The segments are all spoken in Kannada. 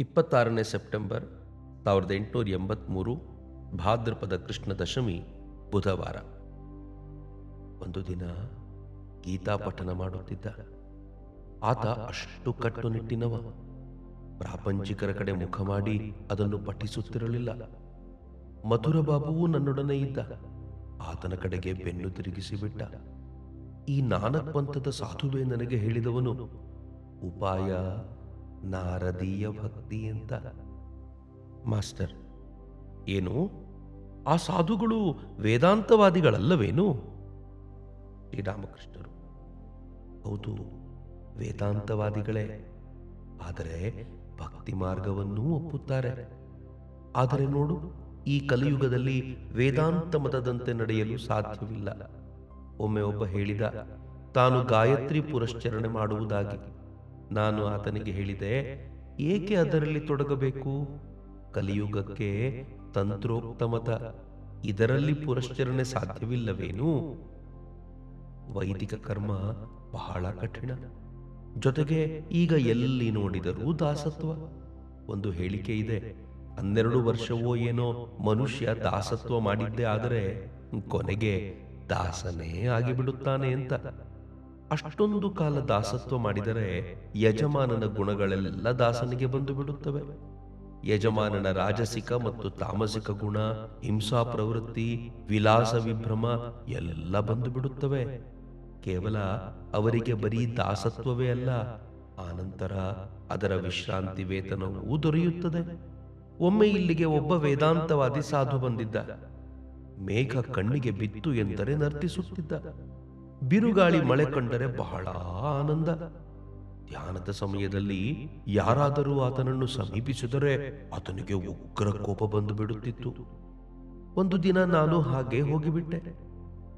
ಇಪ್ಪತ್ತಾರನೇ ಸೆಪ್ಟೆಂಬರ್ ಸಾವಿರದ ಎಂಟುನೂರ ಎಂಬತ್ತ್ಮೂರು ಭಾದ್ರಪದ ಕೃಷ್ಣ ದಶಮಿ ಬುಧವಾರ. ಒಂದು ದಿನ ಗೀತಾ ಪಠನ ಮಾಡುತ್ತಿದ್ದ. ಆತ ಅಷ್ಟು ಕಟ್ಟುನಿಟ್ಟಿನವ. ಪ್ರಾಪಂಚಿಕರ ಕಡೆ ಮುಖ ಮಾಡಿ ಅದನ್ನು ಪಠಿಸುತ್ತಿರಲಿಲ್ಲ. ಮಧುರ ಬಾಬುವು ನನ್ನೊಡನೆ ಇದ್ದ. ಆತನ ಕಡೆಗೆ ಬೆನ್ನು ತಿರುಗಿಸಿಬಿಟ್ಟ. ಈ ನಾನಕ್ ಪಂಥದ ಸಾಧುವೆ ನನಗೆ ಹೇಳಿದವನು, ಉಪಾಯ ನಾರದೀಯ ಭಕ್ತಿ ಅಂತ. ಮಾಸ್ಟರ್, ಏನು? ಆ ಸಾಧುಗಳು ವೇದಾಂತವಾದಿಗಳಲ್ಲವೇನು? ಶ್ರೀರಾಮಕೃಷ್ಣರು ಹೌದು, ವೇದಾಂತವಾದಿಗಳೇ. ಆದರೆ ಭಕ್ತಿ ಮಾರ್ಗವನ್ನೂ ಒಪ್ಪುತ್ತಾರೆ. ಆದರೆ ನೋಡು, ಈ ಕಲಿಯುಗದಲ್ಲಿ ವೇದಾಂತ ಮತದಂತೆ ನಡೆಯಲು ಸಾಧ್ಯವಿಲ್ಲ. ಒಮ್ಮೆ ಒಬ್ಬ ಹೇಳಿದ, ತಾನು ಗಾಯತ್ರಿ ಪುರಶ್ಚರಣೆ ಮಾಡುವುದಾಗಿ. ನಾನು ಆತನಿಗೆ ಹೇಳಿದೆ, ಏಕೆ ಅದರಲ್ಲಿ ತೊಡಗಬೇಕು? ಕಲಿಯುಗಕ್ಕೆ ತಂತ್ರೋಕ್ತಮತ, ಇದರಲ್ಲಿ ಪುರಶ್ಚರಣೆ ಸಾಧ್ಯವಿಲ್ಲವೇನು? ವೈದಿಕ ಕರ್ಮ ಬಹಳ ಕಠಿಣ. ಜೊತೆಗೆ ಈಗ ಎಲ್ಲಿ ನೋಡಿದರೂ ದಾಸತ್ವ. ಒಂದು ಹೇಳಿಕೆ ಇದೆ, ಹನ್ನೆರಡು ವರ್ಷವೋ ಏನೋ ಮನುಷ್ಯ ದಾಸತ್ವ ಮಾಡಿದ್ದೇ ಆದರೆ ಕೊನೆಗೆ ದಾಸನೇ ಆಗಿಬಿಡುತ್ತಾನೆ ಅಂತ. ಅಷ್ಟೊಂದು ಕಾಲ ದಾಸತ್ವ ಮಾಡಿದರೆ ಯಜಮಾನನ ಗುಣಗಳೆಲ್ಲ ದಾಸನಿಗೆ ಬಂದು ಬಿಡುತ್ತವೆ ಯಜಮಾನನ ರಾಜಸಿಕ ಮತ್ತು ತಾಮಸಿಕ ಗುಣ, ಹಿಂಸಾ ಪ್ರವೃತ್ತಿ, ವಿಲಾಸ ವಿಭ್ರಮ ಎಲ್ಲ ಬಂದು ಬಿಡುತ್ತವೆ ಕೇವಲ ಅವರಿಗೆ ಬರೀ ದಾಸತ್ವವೇ ಅಲ್ಲ, ಆನಂತರ ಅದರ ವಿಶ್ರಾಂತಿ ವೇತನವೂ ದೊರೆಯುತ್ತದೆ. ಒಮ್ಮೆ ಇಲ್ಲಿಗೆ ಒಬ್ಬ ವೇದಾಂತವಾದಿ ಸಾಧು ಬಂದಿದ್ದ. ಮೇಘ ಕಣ್ಣಿಗೆ ಬಿತ್ತು ಎಂದರೆ ನರ್ತಿಸುತ್ತಿದ್ದ. ಬಿರುಗಾಳಿ ಮಳೆ ಕಂಡರೆ ಬಹಳ ಆನಂದ. ಧ್ಯಾನದ ಸಮಯದಲ್ಲಿ ಯಾರಾದರೂ ಆತನನ್ನು ಸಮೀಪಿಸಿದರೆ ಆತನಿಗೆ ಉಗ್ರ ಕೋಪ ಬಂದು ಬಿಡುತ್ತಿತ್ತು. ಒಂದು ದಿನ ನಾನು ಹಾಗೆ ಹೋಗಿಬಿಟ್ಟೆ.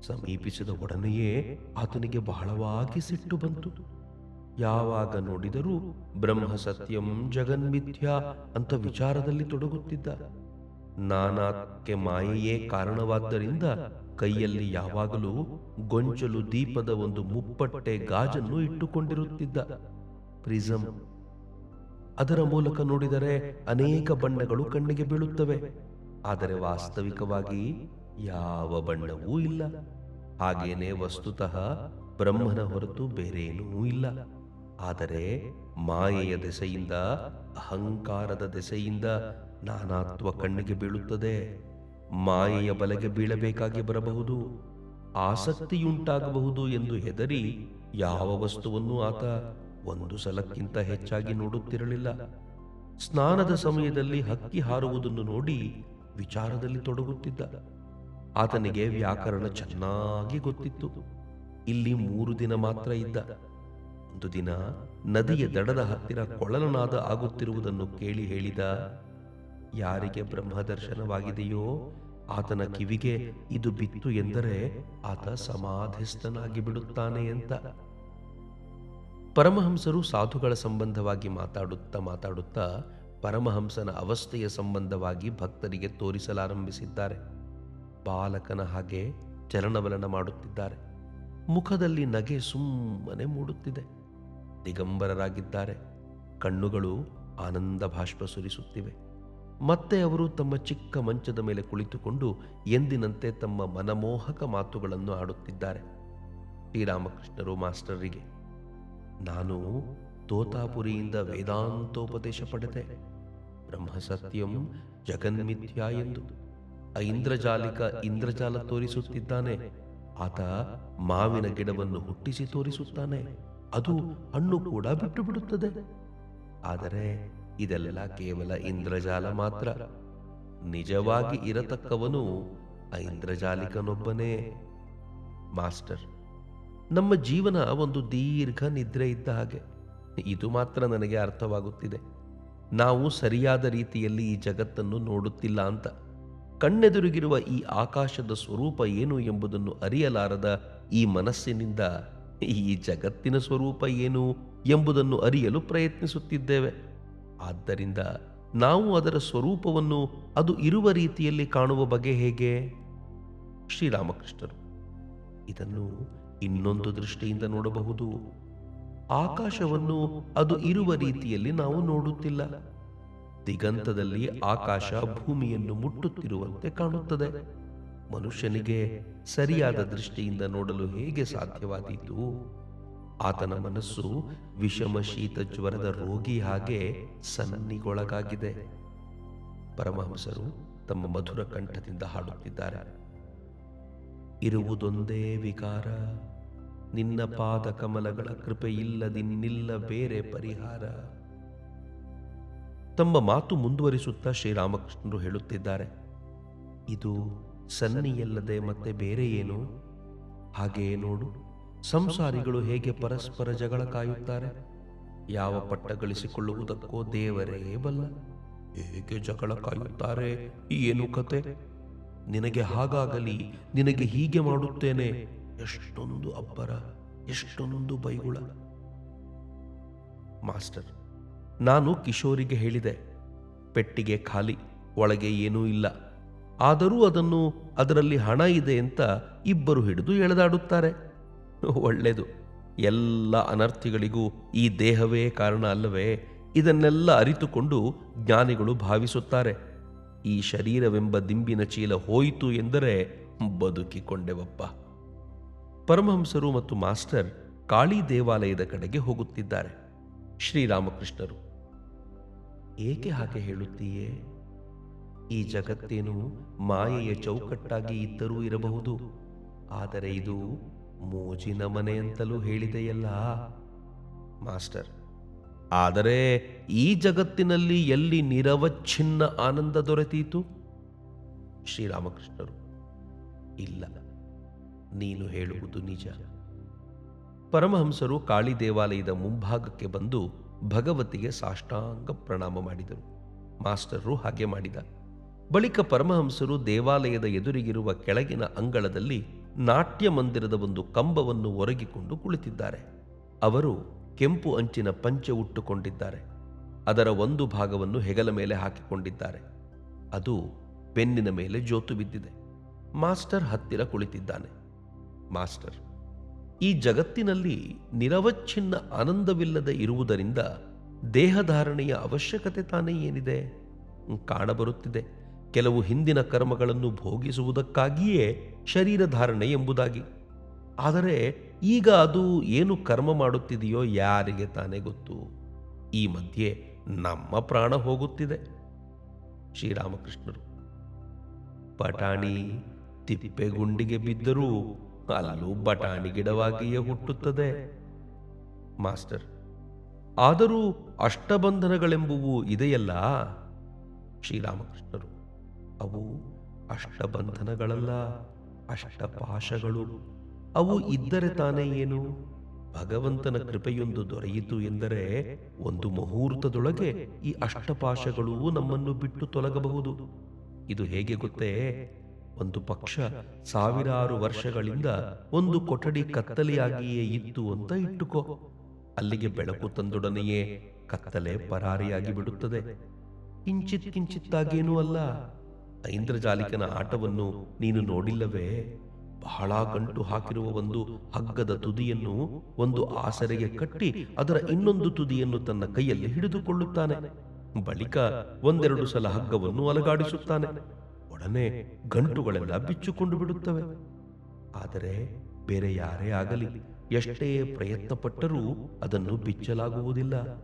ಸಮೀಪಿಸಿದ ಒಡನೆಯೇ ಆತನಿಗೆ ಬಹಳವಾಗಿ ಸಿಟ್ಟು ಬಂತು. ಯಾವಾಗ ನೋಡಿದರೂ ಬ್ರಹ್ಮ ಸತ್ಯಂ ಜಗನ್ಮಿಥ್ಯ ಅಂತ ವಿಚಾರದಲ್ಲಿ ತೊಡಗುತ್ತಿದ್ದ. ನಾನಾಕ್ಕೆ ಮಾಯೆಯೇ ಕಾರಣವಾದ್ದರಿಂದ ಕೈಯಲ್ಲಿ ಯಾವಾಗಲೂ ಗೊಂಚಲು ದೀಪದ ಒಂದು ಮುಪ್ಪಟ್ಟೆ ಗಾಜನ್ನು ಇಟ್ಟುಕೊಂಡಿರುತ್ತಿದ್ದ. ಪ್ರಿಸಂ, ಅದರ ಮೂಲಕ ನೋಡಿದರೆ ಅನೇಕ ಬಣ್ಣಗಳು ಕಣ್ಣಿಗೆ ಬೀಳುತ್ತವೆ. ಆದರೆ ವಾಸ್ತವಿಕವಾಗಿ ಯಾವ ಬಣ್ಣವೂ ಇಲ್ಲ. ಹಾಗೇನೆ ವಸ್ತುತಃ ಬ್ರಹ್ಮನ ಹೊರತು ಬೇರೇನೂ ಇಲ್ಲ. ಆದರೆ ಮಾಯೆಯ ದೆಸೆಯಿಂದ, ಅಹಂಕಾರದ ದೆಸೆಯಿಂದ ನಾನಾತ್ವ ಕಣ್ಣಿಗೆ ಬೀಳುತ್ತದೆ. ಮಾಯೆಯ ಬಲೆಗೆ ಬೀಳಬೇಕಾಗಿ ಬರಬಹುದು, ಆಸಕ್ತಿಯುಂಟಾಗಬಹುದು ಎಂದು ಹೆದರಿ ಯಾವ ವಸ್ತುವನ್ನು ಆತ ಒಂದು ಸಲಕ್ಕಿಂತ ಹೆಚ್ಚಾಗಿ ನೋಡುತ್ತಿರಲಿಲ್ಲ. ಸ್ನಾನದ ಸಮಯದಲ್ಲಿ ಹಕ್ಕಿ ಹಾರುವುದನ್ನು ನೋಡಿ ವಿಚಾರದಲ್ಲಿ ತೊಡಗುತ್ತಿದ್ದ. ಆತನಿಗೆ ವ್ಯಾಕರಣ ಚೆನ್ನಾಗಿ ಗೊತ್ತಿತ್ತು. ಇಲ್ಲಿ ಮೂರು ದಿನ ಮಾತ್ರ ಇದ್ದ. ಒಂದು ದಿನ ನದಿಯ ದಡದ ಹತ್ತಿರ ಕೊಳಲನಾದ ಆಗುತ್ತಿರುವುದನ್ನು ಕೇಳಿ ಹೇಳಿದ, ಯಾರಿಗೆ ಬ್ರಹ್ಮದರ್ಶನವಾಗಿದೆಯೋ ಆತನ ಕಿವಿಗೆ ಇದು ಬಿತ್ತು ಎಂದರೆ ಆತ ಸಮಾಧಿಸ್ಥನಾಗಿ ಬಿಡುತ್ತಾನೆ ಅಂತ ಪರಮಹಂಸರು ಸಾಧುಗಳ ಸಂಬಂಧವಾಗಿ ಮಾತಾಡುತ್ತಾ ಮಾತಾಡುತ್ತಾ ಪರಮಹಂಸನ ಅವಸ್ಥೆಯ ಸಂಬಂಧವಾಗಿ ಭಕ್ತರಿಗೆ ತೋರಿಸಲಾರಂಭಿಸಿದ್ದಾರೆ. ಬಾಲಕನ ಹಾಗೆ ಚಲನವಲನ ಮಾಡುತ್ತಿದ್ದಾರೆ. ಮುಖದಲ್ಲಿ ನಗೆ ಸುಮ್ಮನೆ ಮೂಡುತ್ತಿದೆ. ದಿಗಂಬರರಾಗಿದ್ದಾರೆ. ಕಣ್ಣುಗಳು ಆನಂದ ಭಾಷ್ಪ ಸುರಿಸುತ್ತಿವೆ. ಮತ್ತೆ ಅವರು ತಮ್ಮ ಚಿಕ್ಕ ಮಂಚದ ಮೇಲೆ ಕುಳಿತುಕೊಂಡು ಎಂದಿನಂತೆ ತಮ್ಮ ಮನಮೋಹಕ ಮಾತುಗಳನ್ನು ಆಡುತ್ತಿದ್ದಾರೆ. ಶ್ರೀರಾಮಕೃಷ್ಣರು ಮಾಸ್ಟರಿಗೆ ನಾನು ತೋತಾಪುರಿಯಿಂದ ವೇದಾಂತೋಪದೇಶ ಪಡೆದೆ. ಬ್ರಹ್ಮಸತ್ಯಂ ಜಗನ್ಮಿಥ್ಯ ಎಂದು ಐಂದ್ರಜಾಲಿಕ ಇಂದ್ರಜಾಲ ತೋರಿಸುತ್ತಿದ್ದಾನೆ. ಆತ ಮಾವಿನ ಗಿಡವನ್ನು ಹುಟ್ಟಿಸಿ ತೋರಿಸುತ್ತಾನೆ. ಅದು ಹಣ್ಣು ಕೂಡ ಬಿಟ್ಟು ಬಿಡುತ್ತದೆ ಆದರೆ ಇದೆಲ್ಲ ಕೇವಲ ಇಂದ್ರಜಾಲ ಮಾತ್ರ. ನಿಜವಾಗಿ ಇರತಕ್ಕವನು ಐಂದ್ರಜಾಲಿಕನೊಬ್ಬನೇ. ಮಾಸ್ಟರ್, ನಮ್ಮ ಜೀವನ ಒಂದು ದೀರ್ಘ ನಿದ್ರೆ ಇದ್ದ ಹಾಗೆ. ಇದು ಮಾತ್ರ ನನಗೆ ಅರ್ಥವಾಗುತ್ತಿದೆ. ನಾವು ಸರಿಯಾದ ರೀತಿಯಲ್ಲಿ ಈ ಜಗತ್ತನ್ನು ನೋಡುತ್ತಿಲ್ಲ ಅಂತ. ಕಣ್ಣೆದುರಿಗಿರುವ ಈ ಆಕಾಶದ ಸ್ವರೂಪ ಏನು ಎಂಬುದನ್ನು ಅರಿಯಲಾರದ ಈ ಮನಸ್ಸಿನಿಂದ ಈ ಜಗತ್ತಿನ ಸ್ವರೂಪ ಏನು ಎಂಬುದನ್ನು ಅರಿಯಲು ಪ್ರಯತ್ನಿಸುತ್ತಿದ್ದೇವೆ. ಆದ್ದರಿಂದ ನಾವು ಅದರ ಸ್ವರೂಪವನ್ನು ಅದು ಇರುವ ರೀತಿಯಲ್ಲಿ ಕಾಣುವ ಬಗೆ ಹೇಗೆ? ಶ್ರೀರಾಮಕೃಷ್ಣರು ಇದನ್ನು ಇನ್ನೊಂದು ದೃಷ್ಟಿಯಿಂದ ನೋಡಬಹುದು. ಆಕಾಶವನ್ನು ಅದು ಇರುವ ರೀತಿಯಲ್ಲಿ ನಾವು ನೋಡುತ್ತಿಲ್ಲ. ದಿಗಂತದಲ್ಲಿ ಆಕಾಶ ಭೂಮಿಯನ್ನು ಮುಟ್ಟುತ್ತಿರುವಂತೆ ಕಾಣುತ್ತದೆ. ಮನುಷ್ಯನಿಗೆ ಸರಿಯಾದ ದೃಷ್ಟಿಯಿಂದ ನೋಡಲು ಹೇಗೆ ಸಾಧ್ಯವಾದೀತು? ಆತನ ಮನಸ್ಸು ವಿಷಮ ಶೀತ ಜ್ವರದ ರೋಗಿ ಹಾಗೆ ಸನ್ನಿಗೊಳಗಾಗಿದೆ. ಪರಮಹಂಸರು ತಮ್ಮ ಮಧುರ ಕಂಠದಿಂದ ಹಾಡುತ್ತಿದ್ದಾರೆ. ಇರುವುದೊಂದೇ ವಿಕಾರ. ನಿನ್ನ ಪಾದ ಕಮಲಗಳ ಕೃಪೆಯಿಲ್ಲದಿನ್ನಿಲ್ಲ ಬೇರೆ ಪರಿಹಾರ. ತಮ್ಮ ಮಾತು ಮುಂದುವರಿಸುತ್ತಾ ಶ್ರೀರಾಮಕೃಷ್ಣರು ಹೇಳುತ್ತಿದ್ದಾರೆ. ಇದು ಸನ್ನಿಯಲ್ಲದೆ ಮತ್ತೆ ಬೇರೆ ಏನು? ಹಾಗೆಯೇ ನೋಡು. ಸಂಸಾರಿಗಳು ಹೇಗೆ ಪರಸ್ಪರ ಜಗಳ ಕಾಯುತ್ತಾರೆ? ಯಾವ ಪಟ್ಟ ಗಳಿಸಿಕೊಳ್ಳುವುದಕ್ಕೋ ದೇವರೇ ಬಲ್ಲ. ಹೇಗೆ ಜಗಳ ಕಾಯುತ್ತಾರೆ? ಏನು ಕತೆ? ನಿನಗೆ ಹಾಗಾಗಲಿ, ನಿನಗೆ ಹೀಗೆ ಮಾಡುತ್ತೇನೆ. ಎಷ್ಟೊಂದು ಅಬ್ಬರ, ಎಷ್ಟೊಂದು ಬೈಗುಳ. ಮಾಸ್ಟರ್, ನಾನು ಕಿಶೋರಿಗೆ ಹೇಳಿದೆ, ಪೆಟ್ಟಿಗೆ ಖಾಲಿ, ಒಳಗೆ ಏನೂ ಇಲ್ಲ. ಆದರೂ ಅದನ್ನು, ಅದರಲ್ಲಿ ಹಣ ಇದೆ ಅಂತ ಇಬ್ಬರು ಹಿಡಿದು ಎಳೆದಾಡುತ್ತಾರೆ. ಒಳ್ಳೆಯದು ಎಲ್ಲ ಅನರ್ಥಿಗಳಿಗೂ ಈ ದೇಹವೇ ಕಾರಣ ಅಲ್ಲವೇ? ಇದನ್ನೆಲ್ಲ ಅರಿತುಕೊಂಡು ಜ್ಞಾನಿಗಳು ಭಾವಿಸುತ್ತಾರೆ. ಈ ಶರೀರವೆಂಬ ದಿಂಬಿನ ಚೀಲ ಹೋಯಿತು ಎಂದರೆ ಬದುಕಿಕೊಂಡೆವಪ್ಪ. ಪರಮಹಂಸರು ಮತ್ತು ಮಾಸ್ಟರ್ ಕಾಳಿ ದೇವಾಲಯದ ಕಡೆಗೆ ಹೋಗುತ್ತಿದ್ದಾರೆ. ಶ್ರೀರಾಮಕೃಷ್ಣರು. ಏಕೆ ಹಾಗೆ ಹೇಳುತ್ತೀಯೇ? ಈ ಜಗತ್ತೇನು ಮಾಯೆಯ ಚೌಕಟ್ಟಾಗಿ ಇದ್ದರೂ ಇರಬಹುದು. ಆದರೆ ಇದು ಮೋಜಿನ ಮನೆ ಅಂತಲೂ ಹೇಳಿದೆಯಲ್ಲ? ಮಾಸ್ಟರ್, ಆದರೆ ಈ ಜಗತ್ತಿನಲ್ಲಿ ಎಲ್ಲಿ ನಿರವಚ್ಛಿನ್ನ ಆನಂದ ದೊರೆತೀತು? ಶ್ರೀರಾಮಕೃಷ್ಣರು, ಇಲ್ಲ, ನೀನು ಹೇಳುವುದು ನಿಜ. ಪರಮಹಂಸರು ಕಾಳಿ ದೇವಾಲಯದ ಮುಂಭಾಗಕ್ಕೆ ಬಂದು ಭಗವತಿಗೆ ಸಾಷ್ಟಾಂಗ ಪ್ರಣಾಮ ಮಾಡಿದರು. ಮಾಸ್ಟರ್ರು ಹಾಗೆ ಮಾಡಿದ. ಬಳಿಕ ಪರಮಹಂಸರು ದೇವಾಲಯದ ಎದುರಿಗಿರುವ ಕೆಳಗಿನ ಅಂಗಳದಲ್ಲಿ ನಾಟ್ಯ ಮಂದಿರದ ಒಂದು ಕಂಬವನ್ನು ಒರಗಿಕೊಂಡು ಕುಳಿತಿದ್ದಾರೆ. ಅವರು ಕೆಂಪು ಅಂಚಿನ ಪಂಚೆ ಉಟ್ಟುಕೊಂಡಿದ್ದಾರೆ. ಅದರ ಒಂದು ಭಾಗವನ್ನು ಹೆಗಲ ಮೇಲೆ ಹಾಕಿಕೊಂಡಿದ್ದಾರೆ. ಅದು ಬೆನ್ನಿನ ಮೇಲೆ ಜೋತು ಬಿದ್ದಿದೆ. ಮಾಸ್ಟರ್ ಹತ್ತಿರ ಕುಳಿತಿದ್ದಾನೆ. ಮಾಸ್ಟರ್, ಈ ಜಗತ್ತಿನಲ್ಲಿ ನಿರವಚ್ಛಿನ್ನ ಆನಂದವಿಲ್ಲದೆ ಇರುವುದರಿಂದ ದೇಹಧಾರಣೆಯ ಅವಶ್ಯಕತೆ ತಾನೇ ಏನಿದೆ? ಕಾಣಬರುತ್ತಿದೆ. ಕೆಲವು ಹಿಂದಿನ ಕರ್ಮಗಳನ್ನು ಭೋಗಿಸುವುದಕ್ಕಾಗಿಯೇ ಶರೀರ ಧಾರಣೆ ಎಂಬುದಾಗಿ. ಆದರೆ ಈಗ ಅದು ಏನು ಕರ್ಮ ಮಾಡುತ್ತಿದೆಯೋ ಯಾರಿಗೆ ತಾನೇ ಗೊತ್ತು. ಈ ಮಧ್ಯೆ ನಮ್ಮ ಪ್ರಾಣ ಹೋಗುತ್ತಿದೆ. ಶ್ರೀರಾಮಕೃಷ್ಣರು. ಪಟಾಣಿ ತಿಪ್ಪೆಗುಂಡಿಗೆ ಬಿದ್ದರೂ ಅಲ್ಲೂ ಬಟಾಣಿ ಗಿಡವಾಗಿಯೇ ಹುಟ್ಟುತ್ತದೆ. ಮಾಸ್ಟರ್, ಆದರೂ ಅಷ್ಟಬಂಧನಗಳೆಂಬುವು ಇದೆಯಲ್ಲ? ಶ್ರೀರಾಮಕೃಷ್ಣರು, ಅವು ಅಷ್ಟಬಂಧನಗಳಲ್ಲ. ಅಷ್ಟಪಾಶಗಳು. ಅವು ಇದ್ದರೆ ತಾನೇ ಏನು? ಭಗವಂತನ ಕೃಪೆಯೊಂದು ದೊರೆಯಿತು ಎಂದರೆ ಒಂದು ಮುಹೂರ್ತದೊಳಗೆ ಈ ಅಷ್ಟಪಾಶಗಳು ನಮ್ಮನ್ನು ಬಿಟ್ಟು ತೊಲಗಬಹುದು. ಇದು ಹೇಗೆ ಗೊತ್ತೇ? ಒಂದು ಪಕ್ಷ ಸಾವಿರಾರು ವರ್ಷಗಳಿಂದ ಒಂದು ಕೊಠಡಿ ಕತ್ತಲೆಯಾಗಿಯೇ ಇತ್ತು ಅಂತ ಇಟ್ಟುಕೋ. ಅಲ್ಲಿಗೆ ಬೆಳಕು ತಂದೊಡನೆಯೇ ಕತ್ತಲೆ ಪರಾರಿಯಾಗಿ ಬಿಡುತ್ತದೆ ಕಿಂಚಿತ್ ಕಿಂಚಿತ್ತಾಗೇನೂ ಅಲ್ಲ. ಐಂದ್ರಜಾಲಿಕನ ಆಟವನ್ನು ನೀನು ನೋಡಿಲ್ಲವೇ? ಬಹಳ ಗಂಟು ಹಾಕಿರುವ ಒಂದು ಹಗ್ಗದ ತುದಿಯನ್ನು ಒಂದು ಆಸರೆಗೆ ಕಟ್ಟಿ ಅದರ ಇನ್ನೊಂದು ತುದಿಯನ್ನು ತನ್ನ ಕೈಯಲ್ಲಿ ಹಿಡಿದುಕೊಳ್ಳುತ್ತಾನೆ. ಬಳಿಕ ಒಂದೆರಡು ಸಲ ಹಗ್ಗವನ್ನು ಅಲಗಾಡಿಸುತ್ತಾನೆ. ಒಡನೆ ಗಂಟುಗಳೆಲ್ಲ ಬಿಚ್ಚಿಕೊಂಡು ಬಿಡುತ್ತವೆ. ಆದರೆ ಬೇರೆ ಯಾರೇ ಆಗಲಿ, ಎಷ್ಟೇ ಪ್ರಯತ್ನ ಪಟ್ಟರೂ ಅದನ್ನು ಬಿಚ್ಚಲಾಗುವುದಿಲ್ಲ.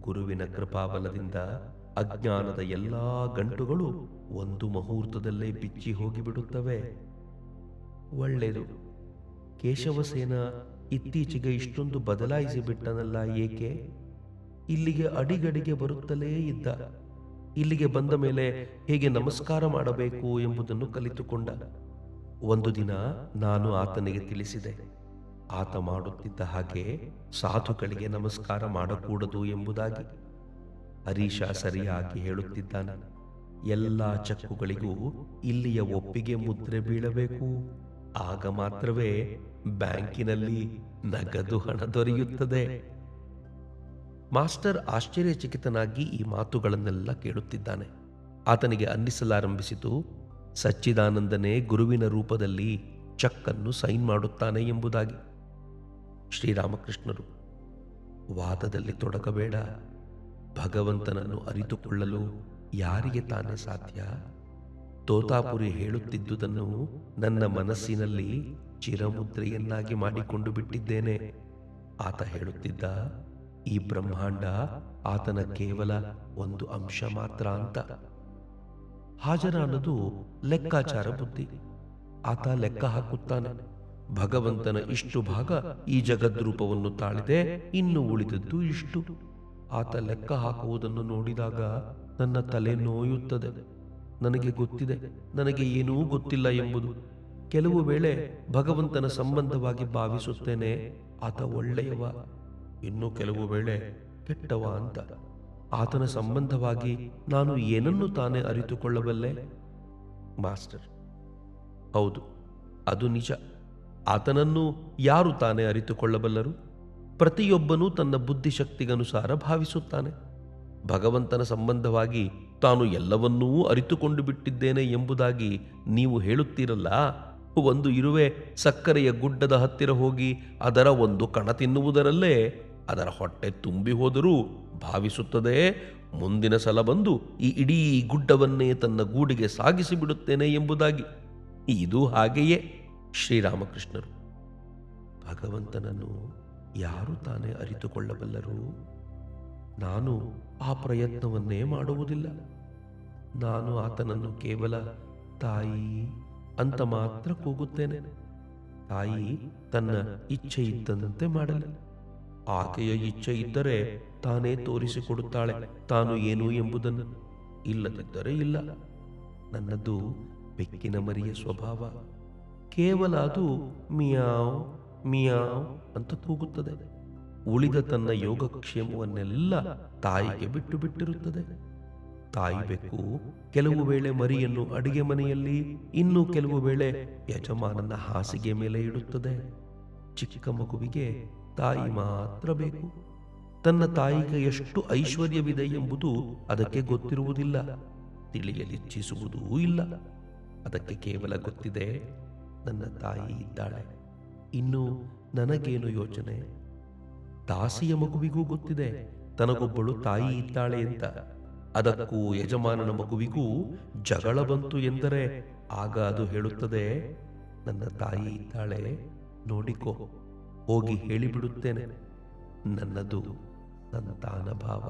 ಗುರುವಿನ ಕೃಪಾಬಲದಿಂದ ಅಜ್ಞಾನದ ಎಲ್ಲಾ ಗಂಟುಗಳು ಒಂದು ಮುಹೂರ್ತದಲ್ಲೇ ಬಿಚ್ಚಿ ಹೋಗಿಬಿಡುತ್ತವೆ. ಒಳ್ಳೆಯದು ಕೇಶವಸೇನ ಇತ್ತೀಚೆಗೆ ಇಷ್ಟೊಂದು ಬದಲಾಯಿಸಿ ಬಿಟ್ಟನಲ್ಲ ಏಕೆ? ಇಲ್ಲಿಗೆ ಅಡಿಗಡಿಗೆ ಬರುತ್ತಲೇ ಇದ್ದ. ಇಲ್ಲಿಗೆ ಬಂದ ಮೇಲೆ ಹೇಗೆ ನಮಸ್ಕಾರ ಮಾಡಬೇಕು ಎಂಬುದನ್ನು ಕಲಿತುಕೊಂಡ. ಒಂದು ದಿನ ನಾನು ಆತನಿಗೆ ತಿಳಿಸಿದೆ. ಆತ ಮಾಡುತ್ತಿದ್ದ ಹಾಗೆ ಸಾಧುಗಳಿಗೆ ನಮಸ್ಕಾರ ಮಾಡಕೂಡದು ಎಂಬುದಾಗಿ. ಹರೀಶ ಸರಿಯಾಗಿ ಹೇಳುತ್ತಿದ್ದಾನೆ. ಎಲ್ಲ ಚೆಕ್ಕುಗಳಿಗೂ ಇಲ್ಲಿಯ ಒಪ್ಪಿಗೆ ಮುದ್ರೆ ಬೀಳಬೇಕು. ಆಗ ಮಾತ್ರವೇ ಬ್ಯಾಂಕಿನಲ್ಲಿ ನಗದು ಹಣ ದೊರೆಯುತ್ತದೆ. ಮಾಸ್ಟರ್ ಆಶ್ಚರ್ಯಚಕಿತನಾಗಿ ಈ ಮಾತುಗಳನ್ನೆಲ್ಲ ಕೇಳುತ್ತಿದ್ದಾನೆ. ಆತನಿಗೆ ಅನ್ನಿಸಲಾರಂಭಿಸಿತು, ಸಚ್ಚಿದಾನಂದನೇ ಗುರುವಿನ ರೂಪದಲ್ಲಿ ಚಕ್ಕನ್ನು ಸೈನ್ ಮಾಡುತ್ತಾನೆ ಎಂಬುದಾಗಿ. ಶ್ರೀರಾಮಕೃಷ್ಣರು, ವಾದದಲ್ಲಿ ತೊಡಗಬೇಡ ಭಗವಂತನನ್ನು ಅರಿತುಕೊಳ್ಳಲು ಯಾರಿಗೆ ತಾನೇ ಸಾಧ್ಯ? ತೋತಾಪುರಿ ಹೇಳುತ್ತಿದ್ದುದನ್ನು ನನ್ನ ಮನಸ್ಸಿನಲ್ಲಿ ಚಿರಮುದ್ರೆಯನ್ನಾಗಿ ಮಾಡಿಕೊಂಡು ಬಿಟ್ಟಿದ್ದೇನೆ. ಆತ ಹೇಳುತ್ತಿದ್ದ, ಈ ಬ್ರಹ್ಮಾಂಡ ಆತನ ಕೇವಲ ಒಂದು ಅಂಶ ಮಾತ್ರ ಅಂತ. ಹಾಜರ ಅನ್ನೋದು ಲೆಕ್ಕಾಚಾರ ಬುದ್ಧಿ. ಆತ ಲೆಕ್ಕ ಹಾಕುತ್ತಾನೆ. ಭಗವಂತನ ಇಷ್ಟು ಭಾಗ ಈ ಜಗದ್ರೂಪವನ್ನು ತಾಳಿದೆ, ಇನ್ನು ಉಳಿದದ್ದು ಇಷ್ಟು. ಆತ ಲೆಕ್ಕ ಹಾಕುವುದನ್ನು ನೋಡಿದಾಗ ನನ್ನ ತಲೆ ನೋಯುತ್ತದೆ. ನನಗೆ ಗೊತ್ತಿದೆ, ನನಗೆ ಏನೂ ಗೊತ್ತಿಲ್ಲ ಎಂಬುದು. ಕೆಲವು ವೇಳೆ ಭಗವಂತನ ಸಂಬಂಧವಾಗಿ ಭಾವಿಸುತ್ತೇನೆ, ಆತ ಒಳ್ಳೆಯವ. ಇನ್ನು ಕೆಲವು ವೇಳೆ ಕೆಟ್ಟವ ಅಂತ. ಆತನ ಸಂಬಂಧವಾಗಿ ನಾನು ಏನನ್ನು ತಾನೇ ಅರಿತುಕೊಳ್ಳಬಲ್ಲೆ? ಮಾಸ್ಟರ್, ಹೌದು, ಅದು ನಿಜ. ಆತನನ್ನು ಯಾರು ತಾನೇ ಅರಿತುಕೊಳ್ಳಬಲ್ಲರು? ಪ್ರತಿಯೊಬ್ಬನೂ ತನ್ನ ಬುದ್ಧಿಶಕ್ತಿಗನುಸಾರ ಭಾವಿಸುತ್ತಾನೆ. ಭಗವಂತನ ಸಂಬಂಧವಾಗಿ ತಾನು ಎಲ್ಲವನ್ನೂ ಅರಿತುಕೊಂಡು ಬಿಟ್ಟಿದ್ದೇನೆ ಎಂಬುದಾಗಿ ನೀವು ಹೇಳುತ್ತೀರಲ್ಲ? ಒಂದು ಇರುವೆ ಸಕ್ಕರೆಯ ಗುಡ್ಡದ ಹತ್ತಿರ ಹೋಗಿ ಅದರ ಒಂದು ಕಣ ತಿನ್ನುವುದರಲ್ಲೇ ಅದರ ಹೊಟ್ಟೆ ತುಂಬಿ ಹೋದರೂ ಭಾವಿಸುತ್ತದೆ, ಮುಂದಿನ ಸಲ ಬಂದು ಈ ಇಡೀ ಗುಡ್ಡವನ್ನೇ ತನ್ನ ಗೂಡಿಗೆ ಸಾಗಿಸಿ ಬಿಡುತ್ತೇನೆ ಎಂಬುದಾಗಿ. ಇದು ಹಾಗೆಯೇ ಶ್ರೀರಾಮಕೃಷ್ಣರು. ಭಗವಂತನನ್ನು ಯಾರು ತಾನೇ ಅರಿತುಕೊಳ್ಳಬಲ್ಲರು? ನಾನು ಆ ಪ್ರಯತ್ನವನ್ನೇ ಮಾಡುವುದಿಲ್ಲ. ನಾನು ಆತನನ್ನು ಕೇವಲ ತಾಯಿ ಅಂತ ಮಾತ್ರ ಕೂಗುತ್ತೇನೆ. ತಾಯಿ ತನ್ನ ಇಚ್ಛೆ ಇದ್ದಂತೆ ಮಾಡಲಿ. ಆಕೆಯ ಇಚ್ಛೆ ಇದ್ದರೆ ತಾನೇ ತೋರಿಸಿಕೊಡುತ್ತಾಳೆ. ತಾನು ಏನು ಎಂಬುದನ್ನು ಇಲ್ಲದಿದ್ದರೆ ಇಲ್ಲ. ನನ್ನದು ಬೆಕ್ಕಿನ ಮರಿಯ ಸ್ವಭಾವ. ಕೇವಲ ಅದು ಮಿಯಾವ್ ಮಿಯಾವ್ ಅಂತ ಕೂಗುತ್ತದೆ. ಉಳಿದ ತನ್ನ ಯೋಗಕ್ಷೇಮವನ್ನೆಲ್ಲ ತಾಯಿಗೆ ಬಿಟ್ಟು ಬಿಟ್ಟಿರುತ್ತದೆ. ತಾಯಿ ಬೆಕ್ಕು ಕೆಲವು ವೇಳೆ ಮರಿಯನ್ನು ಅಡಿಗೆ ಮನೆಯಲ್ಲಿ, ಇನ್ನು ಕೆಲವು ವೇಳೆ ಯಜಮಾನನ ಹಾಸಿಗೆ ಮೇಲೆ ಇಡುತ್ತದೆ. ಚಿಕ್ಕ ಮಗುವಿಗೆ ತಾಯಿ ಮಾತ್ರ ಬೇಕು. ತನ್ನ ತಾಯಿಗೆ ಎಷ್ಟು ಐಶ್ವರ್ಯವಿದೆ ಎಂಬುದು ಅದಕ್ಕೆ ಗೊತ್ತಿರುವುದಿಲ್ಲ. ತಿಳಿಯಲಿಚ್ಛಿಸುವುದೂ ಇಲ್ಲ. ಅದಕ್ಕೆ ಕೇವಲ ಗೊತ್ತಿದೆ, ನನ್ನ ತಾಯಿ ಇದ್ದಾಳೆ. ಇನ್ನು ನನಗೇನು ಯೋಚನೆ? ದಾಸಿಯ ಮಗುವಿಗೂ ಗೊತ್ತಿದೆ, ತನಗೊಬ್ಬಳು ತಾಯಿ ಇದ್ದಾಳೆ ಅಂತ. ಅದಕ್ಕೂ ಯಜಮಾನನ ಮಗುವಿಗೂ ಜಗಳ ಬಂತು ಎಂದರೆ ಆಗ ಅದು ಹೇಳುತ್ತದೆ, ನನ್ನ ತಾಯಿ ಇದ್ದಾಳೆ, ನೋಡಿಕೋ, ಹೋಗಿ ಹೇಳಿಬಿಡುತ್ತೇನೆ. ನನ್ನದು ಸಂತಾನ ಭಾವ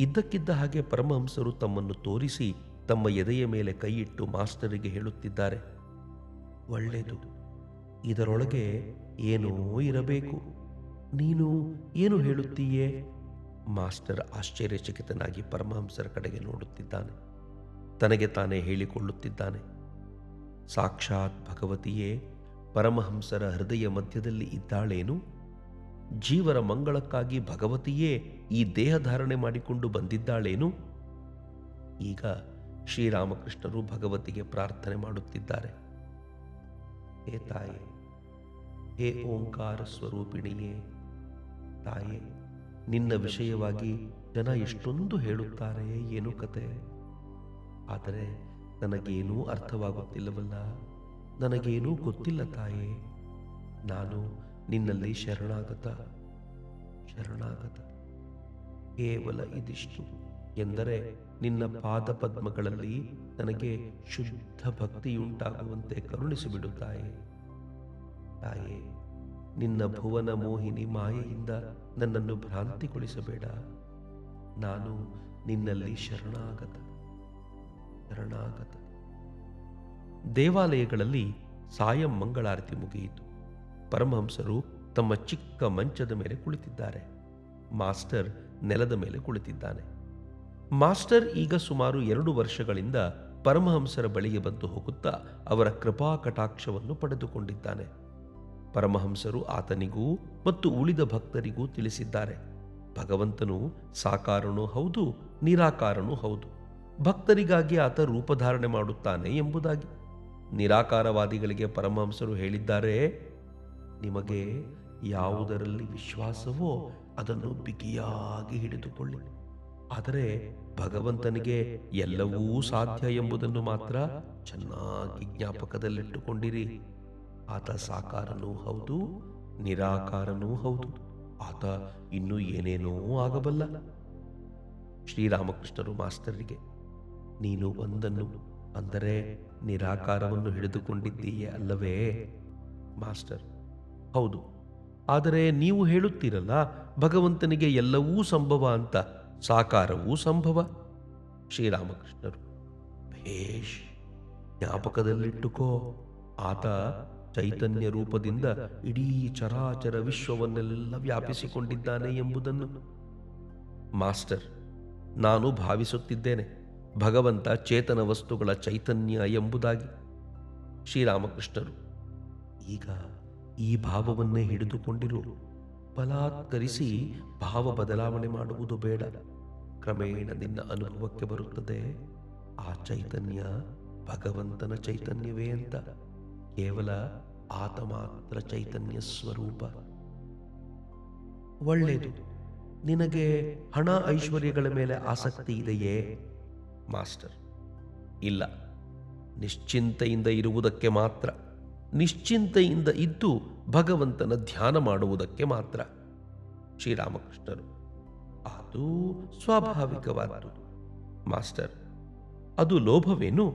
ಇದ್ದಕ್ಕಿದ್ದ ಹಾಗೆ ಪರಮಹಂಸರು ತಮ್ಮನ್ನು ತೋರಿಸಿ ತಮ್ಮ ಎದೆಯ ಮೇಲೆ ಕೈಯಿಟ್ಟು ಮಾಸ್ಟರಿಗೆ ಹೇಳುತ್ತಿದ್ದಾರೆ, ಒಳ್ಳೆಯದು, ಇದರೊಳಗೆ ಏನೋ ಇರಬೇಕು. ನೀನು ಏನು ಹೇಳುತ್ತೀಯೇ? ಮಾಸ್ಟರ್ ಆಶ್ಚರ್ಯಚಕಿತನಾಗಿ ಪರಮಹಂಸರ ಕಡೆಗೆ ನೋಡುತ್ತಿದ್ದಾನೆ. ತನಗೆ ತಾನೇ ಹೇಳಿಕೊಳ್ಳುತ್ತಿದ್ದಾನೆ. ಸಾಕ್ಷಾತ್ ಭಗವತಿಯೇ, ಪರಮಹಂಸರ ಹೃದಯ ಮಧ್ಯದಲ್ಲಿ ಇದ್ದಾಳೇನು? ಜೀವರ ಮಂಗಳಕ್ಕಾಗಿ ಭಗವತಿಯೇ ಈ ದೇಹ ಧಾರಣೆ ಮಾಡಿಕೊಂಡು ಬಂದಿದ್ದಾಳೇನು? ಈಗ ಶ್ರೀರಾಮಕೃಷ್ಣರು ಭಗವತಿಗೆ ಪ್ರಾರ್ಥನೆ ಮಾಡುತ್ತಿದ್ದಾರೆ. ಹೇ ತಾಯಿ ಹೇ ಓಂಕಾರ ಸ್ವರೂಪಿಣಿಯೇ ತಾಯೇ ನಿನ್ನ ವಿಷಯವಾಗಿ ಜನ ಎಷ್ಟೊಂದು ಹೇಳುತ್ತಾರೆ ಏನು ಕತೆ? ಆದರೆ ನನಗೇನೂ ಅರ್ಥವಾಗುತ್ತಿಲ್ಲವಲ್ಲ. ನನಗೇನೂ ಗೊತ್ತಿಲ್ಲ ತಾಯೇ. ನಾನು ನಿನ್ನಲ್ಲಿ ಶರಣಾಗತ. ಶರಣಾಗತ. ಕೇವಲ ಇದಿಷ್ಟು ಎಂದರೆ ನಿನ್ನ ಪಾದ ಪದ್ಮಗಳಲ್ಲಿ ನನಗೆ ಶುದ್ಧ ಭಕ್ತಿಯುಂಟಾಗುವಂತೆ ಕರುಣಿಸಿಬಿಡು ತಾಯೇ. ತಾಯೇ ನಿನ್ನ ಭುವನ ಮೋಹಿನಿ ಮಾಯೆಯಿಂದ ನನ್ನನ್ನು ಭ್ರಾಂತಿಗೊಳಿಸಬೇಡ. ನಾನು ನಿನ್ನಲ್ಲಿ ಶರಣಾಗತ ಶರಣಾಗತ. ದೇವಾಲಯಗಳಲ್ಲಿ ಸಾಯಂ ಮಂಗಳಾರತಿ ಮುಗಿಯಿತು. ಪರಮಹಂಸರು ತಮ್ಮ ಚಿಕ್ಕ ಮಂಚದ ಮೇಲೆ ಕುಳಿತಿದ್ದಾರೆ. ಮಾಸ್ಟರ್ ನೆಲದ ಮೇಲೆ ಕುಳಿತಿದ್ದಾನೆ. ಮಾಸ್ಟರ್ ಈಗ ಸುಮಾರು ಎರಡು ವರ್ಷಗಳಿಂದ ಪರಮಹಂಸರ ಬಳಿಗೆ ಬಂದು ಹೋಗುತ್ತಾ ಅವರ ಕೃಪಾ ಕಟಾಕ್ಷವನ್ನು ಪಡೆದುಕೊಂಡಿದ್ದಾನೆ. ಪರಮಹಂಸರು ಆತನಿಗೂ ಮತ್ತು ಉಳಿದ ಭಕ್ತರಿಗೂ ತಿಳಿಸಿದ್ದಾರೆ. ಭಗವಂತನು ಸಾಕಾರನೂ ಹೌದು, ನಿರಾಕಾರನೂ ಹೌದು. ಭಕ್ತರಿಗಾಗಿ ಆತ ರೂಪಧಾರಣೆ ಮಾಡುತ್ತಾನೆ ಎಂಬುದಾಗಿ. ನಿರಾಕಾರವಾದಿಗಳಿಗೆ ಪರಮಹಂಸರು ಹೇಳಿದ್ದಾರೆ, ನಿಮಗೆ ಯಾವುದರಲ್ಲಿ ವಿಶ್ವಾಸವೋ ಅದನ್ನು ಬಿಗಿಯಾಗಿ ಹಿಡಿದುಕೊಳ್ಳಿ. ಆದರೆ ಭಗವಂತನಿಗೆ ಎಲ್ಲವೂ ಸಾಧ್ಯ ಎಂಬುದನ್ನು ಮಾತ್ರ ಚೆನ್ನಾಗಿ ಜ್ಞಾಪಕದಲ್ಲಿಟ್ಟುಕೊಂಡಿರಿ. ಆತ ಸಾಕಾರನೂ ಹೌದು, ನಿರಾಕಾರನೂ ಹೌದು. ಆತ ಇನ್ನೂ ಏನೇನೋ ಆಗಬಲ್ಲ. ಶ್ರೀರಾಮಕೃಷ್ಣರು ಮಾಸ್ತರಿಗೆ ನೀನು ಒಂದನ್ನು, ಅಂದರೆ ನಿರಾಕಾರವನ್ನು ಹಿಡಿದುಕೊಂಡಿದ್ದೀಯೇ ಅಲ್ಲವೇ? ಮಾಸ್ಟರ್, ಹೌದು. ಆದರೆ ನೀವು ಹೇಳುತ್ತೀರಲ್ಲ, ಭಗವಂತನಿಗೆ ಎಲ್ಲವೂ ಸಂಭವ ಅಂತ, ಸಾಕಾರವೂ ಸಂಭವ? ಶ್ರೀರಾಮಕೃಷ್ಣರು, ಭೇಷ್, ಜ್ಞಾಪಕದಲ್ಲಿಟ್ಟುಕೋ. ಆತ ಚೈತನ್ಯ ರೂಪದಿಂದ ಇಡೀ ಚರಾಚರ ವಿಶ್ವವನ್ನೆಲ್ಲ ವ್ಯಾಪಿಸಿಕೊಂಡಿದ್ದಾನೆ ಎಂಬುದನ್ನು. ಮಾಸ್ಟರ್, ನಾನು ಭಾವಿಸುತ್ತಿದ್ದೇನೆ ಭಗವಂತ ಚೇತನ ವಸ್ತುಗಳ ಚೈತನ್ಯ ಎಂಬುದಾಗಿ. ಶ್ರೀರಾಮಕೃಷ್ಣರು, ಈಗ ಈ ಭಾವವನ್ನೇ ಹಿಡಿದುಕೊಂಡಿರು. ಬಲಾತ್ಕರಿಸಿ ಭಾವ ಬದಲಾವಣೆ ಮಾಡುವುದು ಬೇಡ. ಕ್ರಮೇಣ ನಿನ್ನ ಅನುಭವಕ್ಕೆ ಬರುತ್ತದೆ. ಆ ಚೈತನ್ಯ ಭಗವಂತನ ಚೈತನ್ಯವೇ ಅಂತ. ಕೇವಲ ಆತ ಮಾತ್ರ ಚೈತನ್ಯ ಸ್ವರೂಪ. ಒಳ್ಳೆಯದು. ನಿನಗೆ ಹಣ ಐಶ್ವರ್ಯಗಳ ಮೇಲೆ ಆಸಕ್ತಿ ಇದೆಯೇ? ಮಾಸ್ಟರ್ ಇಲ್ಲ. ನಿಶ್ಚಿಂತೆಯಿಂದ ಇರುವುದಕ್ಕೆ ಮಾತ್ರ. ನಿಶ್ಚಿಂತೆಯಿಂದ ಇದ್ದು ಭಗವಂತನ ಧ್ಯಾನ ಮಾಡುವುದಕ್ಕೆ ಮಾತ್ರ. ಶ್ರೀರಾಮಕೃಷ್ಣರು ಅದು ಸ್ವಾಭಾವಿಕವಾದದ್ದು ಮಾಸ್ಟರ್ ಅದು ಲೋಭವೇನು?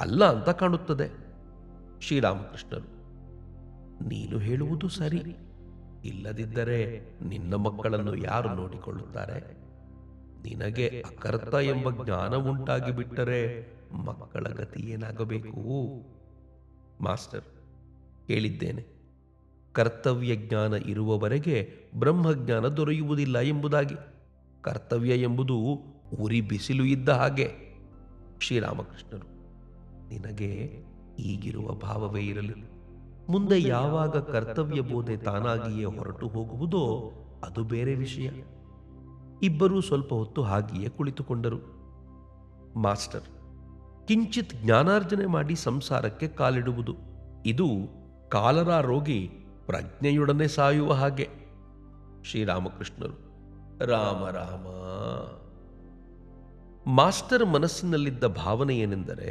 ಅಲ್ಲ ಅಂತ ಕಾಣುತ್ತದೆ. ಶ್ರೀರಾಮಕೃಷ್ಣರು. ನೀನು ಹೇಳುವುದು ಸರಿ. ಇಲ್ಲದಿದ್ದರೆ ನಿನ್ನ ಮಕ್ಕಳನ್ನು ಯಾರು ನೋಡಿಕೊಳ್ಳುತ್ತಾರೆ? ನಿನಗೆ ಅಕರ್ತ ಎಂಬ ಜ್ಞಾನ ಉಂಟಾಗಿ ಬಿಟ್ಟರೆ ಮಕ್ಕಳ ಗತಿ ಏನಾಗಬೇಕು? ಮಾಸ್ಟರ್, ಕೇಳಿದ್ದೇನೆ. ಕರ್ತವ್ಯ ಜ್ಞಾನ ಇರುವವರೆಗೆ ಬ್ರಹ್ಮಜ್ಞಾನ ದೊರೆಯುವುದಿಲ್ಲ ಎಂಬುದಾಗಿ. ಕರ್ತವ್ಯ ಎಂಬುದು ಉರಿ ಬಿಸಿಲು ಇದ್ದ ಹಾಗೆ. ಶ್ರೀರಾಮಕೃಷ್ಣರು, ನಿನಗೆ ಈಗಿರುವ ಭಾವವೇ ಇರಲಿ. ಮುಂದೆ ಯಾವಾಗ ಕರ್ತವ್ಯ ಬೋಧೆ ತಾನಾಗಿಯೇ ಹೊರಟು ಹೋಗುವುದೋ ಅದು ಬೇರೆ ವಿಷಯ. ಇಬ್ಬರೂ ಸ್ವಲ್ಪ ಹೊತ್ತು ಹಾಗೆಯೇ ಕುಳಿತುಕೊಂಡರು. ಮಾಸ್ಟರ್, ಕಿಂಚಿತ್ ಜ್ಞಾನಾರ್ಜನೆ ಮಾಡಿ ಸಂಸಾರಕ್ಕೆ ಕಾಲಿಡುವುದು. ಇದು ಕಾಲರ ರೋಗಿ ಪ್ರಜ್ಞೆಯೊಡನೆ ಸಾಯುವ ಹಾಗೆ. ಶ್ರೀರಾಮಕೃಷ್ಣರು, ರಾಮ ರಾಮ. ಮಾಸ್ಟರ್ ಮನಸ್ಸಿನಲ್ಲಿದ್ದ ಭಾವನೆ ಏನೆಂದರೆ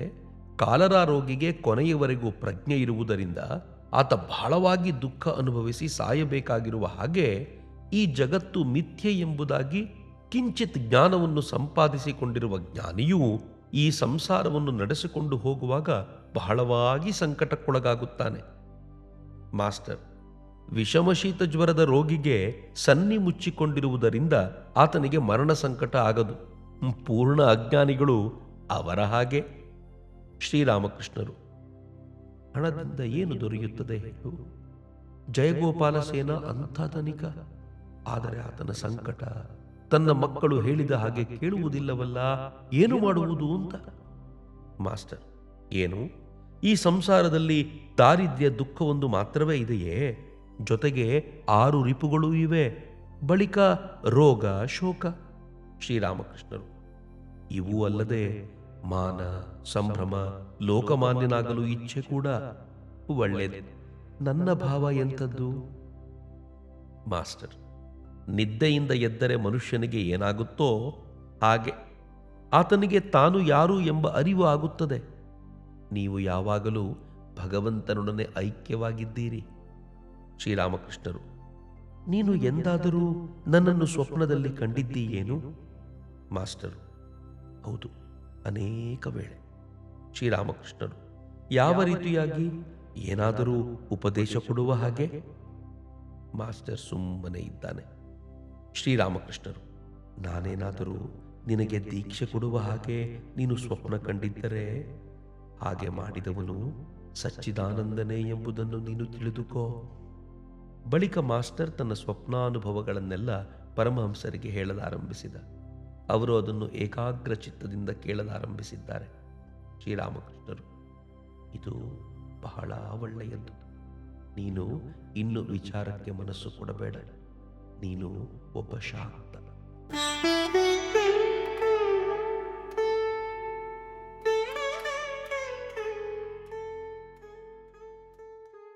ಕಾಲರ ರೋಗಿಗೆ ಕೊನೆಯವರೆಗೂ ಪ್ರಜ್ಞೆ ಇರುವುದರಿಂದ ಆತ ಬಹಳವಾಗಿ ದುಃಖ ಅನುಭವಿಸಿ ಸಾಯಬೇಕಾಗಿರುವ ಹಾಗೆ ಈ ಜಗತ್ತು ಮಿಥ್ಯೆ ಎಂಬುದಾಗಿ ಕಿಂಚಿತ್ ಜ್ಞಾನವನ್ನು ಸಂಪಾದಿಸಿಕೊಂಡಿರುವ ಜ್ಞಾನಿಯೂ ಈ ಸಂಸಾರವನ್ನು ನಡೆಸಿಕೊಂಡು ಹೋಗುವಾಗ ಬಹಳವಾಗಿ ಸಂಕಟಕ್ಕೊಳಗಾಗುತ್ತಾನೆ. ಮಾಸ್ಟರ್, ವಿಷಮಶೀತ ಜ್ವರದ ರೋಗಿಗೆ ಸನ್ನಿ ಮುಚ್ಚಿಕೊಂಡಿರುವುದರಿಂದ ಆತನಿಗೆ ಮರಣ ಸಂಕಟ ಆಗದು. ಪೂರ್ಣ ಅಜ್ಞಾನಿಗಳು ಅವರ ಹಾಗೆ. ಶ್ರೀರಾಮಕೃಷ್ಣರು. ಹಣದಿಂದ ಏನು ದೊರೆಯುತ್ತದೆ ಹೇಳು. ಜಯಗೋಪಾಲ ಸೇನ ಅಂಥ ಧನಿಕ ಆದರೆ ಆತನ ಸಂಕಟ ತನ್ನ ಮಕ್ಕಳು ಹೇಳಿದ ಹಾಗೆ ಕೇಳುವುದಿಲ್ಲವಲ್ಲ, ಏನು ಮಾಡುವುದು ಅಂತ. ಮಾಸ್ಟರ್, ಏನು? ಈ ಸಂಸಾರದಲ್ಲಿ ದಾರಿದ್ರ್ಯ ದುಃಖವೊಂದು ಮಾತ್ರವೇ ಇದೆಯೇ? ಜೊತೆಗೆ ಆರು ರಿಪುಗಳೂ ಇವೆ. ಬಳಿಕ ರೋಗ, ಶೋಕ. ಶ್ರೀರಾಮಕೃಷ್ಣರು, ಇವೂ ಅಲ್ಲದೆ ಮಾನ, ಸಂಭ್ರಮ, ಲೋಕಮಾನ್ಯನಾಗಲು ಇಚ್ಛೆ ಕೂಡ ಒಳ್ಳೆಯದು ನನ್ನ ಭಾವ ಎಂಥದ್ದು? ಮಾಸ್ಟರ್, ನಿದ್ದೆಯಿಂದ ಎದ್ದರೆ ಮನುಷ್ಯನಿಗೆ ಏನಾಗುತ್ತೋ ಹಾಗೆ. ಆತನಿಗೆ ತಾನು ಯಾರು ಎಂಬ ಅರಿವು ಆಗುತ್ತದೆ. ನೀವು ಯಾವಾಗಲೂ ಭಗವಂತನೊಡನೆ ಐಕ್ಯವಾಗಿದ್ದೀರಿ. ಶ್ರೀರಾಮಕೃಷ್ಣರು, ನೀನು ಎಂದಾದರೂ ನನ್ನನ್ನು ಸ್ವಪ್ನದಲ್ಲಿ ಕಂಡಿದ್ದೀಯೇನು? ಮಾಸ್ಟರು, ಹೌದು. ಅನೇಕ ವೇಳೆ ಶ್ರೀರಾಮಕೃಷ್ಣರು ಯಾವ ರೀತಿಯಾಗಿ ಏನಾದರೂ ಉಪದೇಶ ಕೊಡುವ ಹಾಗೆ? ಮಾಸ್ಟರ್ ಸುಮ್ಮನೆ ಇದ್ದಾನೆ. ಶ್ರೀರಾಮಕೃಷ್ಣರು, ನಾನೇನಾದರೂ ನಿನಗೆ ದೀಕ್ಷೆ ಕೊಡುವ ಹಾಗೆ ನೀನು ಸ್ವಪ್ನ ಕಂಡಿದ್ದರೆ? ಹಾಗೆ ಮಾಡಿದವನು ಸಚ್ಚಿದಾನಂದನೇ ಎಂಬುದನ್ನು ನೀನು ತಿಳಿದುಕೋ. ಬಳಿಕ ಮಾಸ್ಟರ್ ತನ್ನ ಸ್ವಪ್ನಾನುಭವಗಳನ್ನೆಲ್ಲ ಪರಮಹಂಸರಿಗೆ ಹೇಳಲಾರಂಭಿಸಿದ. ಅವರು ಅದನ್ನು ಏಕಾಗ್ರ ಚಿತ್ತದಿಂದ ಕೇಳಲಾರಂಭಿಸಿದ್ದಾರೆ. ಶ್ರೀರಾಮಕೃಷ್ಣರು, ಇದು ಬಹಳ ಒಳ್ಳೆಯದು. ನೀನು ಇನ್ನು ವಿಚಾರಕ್ಕೆ ಮನಸ್ಸು ಕೊಡಬೇಡ. ನೀನು ಒಬ್ಬ ಶಾಕ್ತ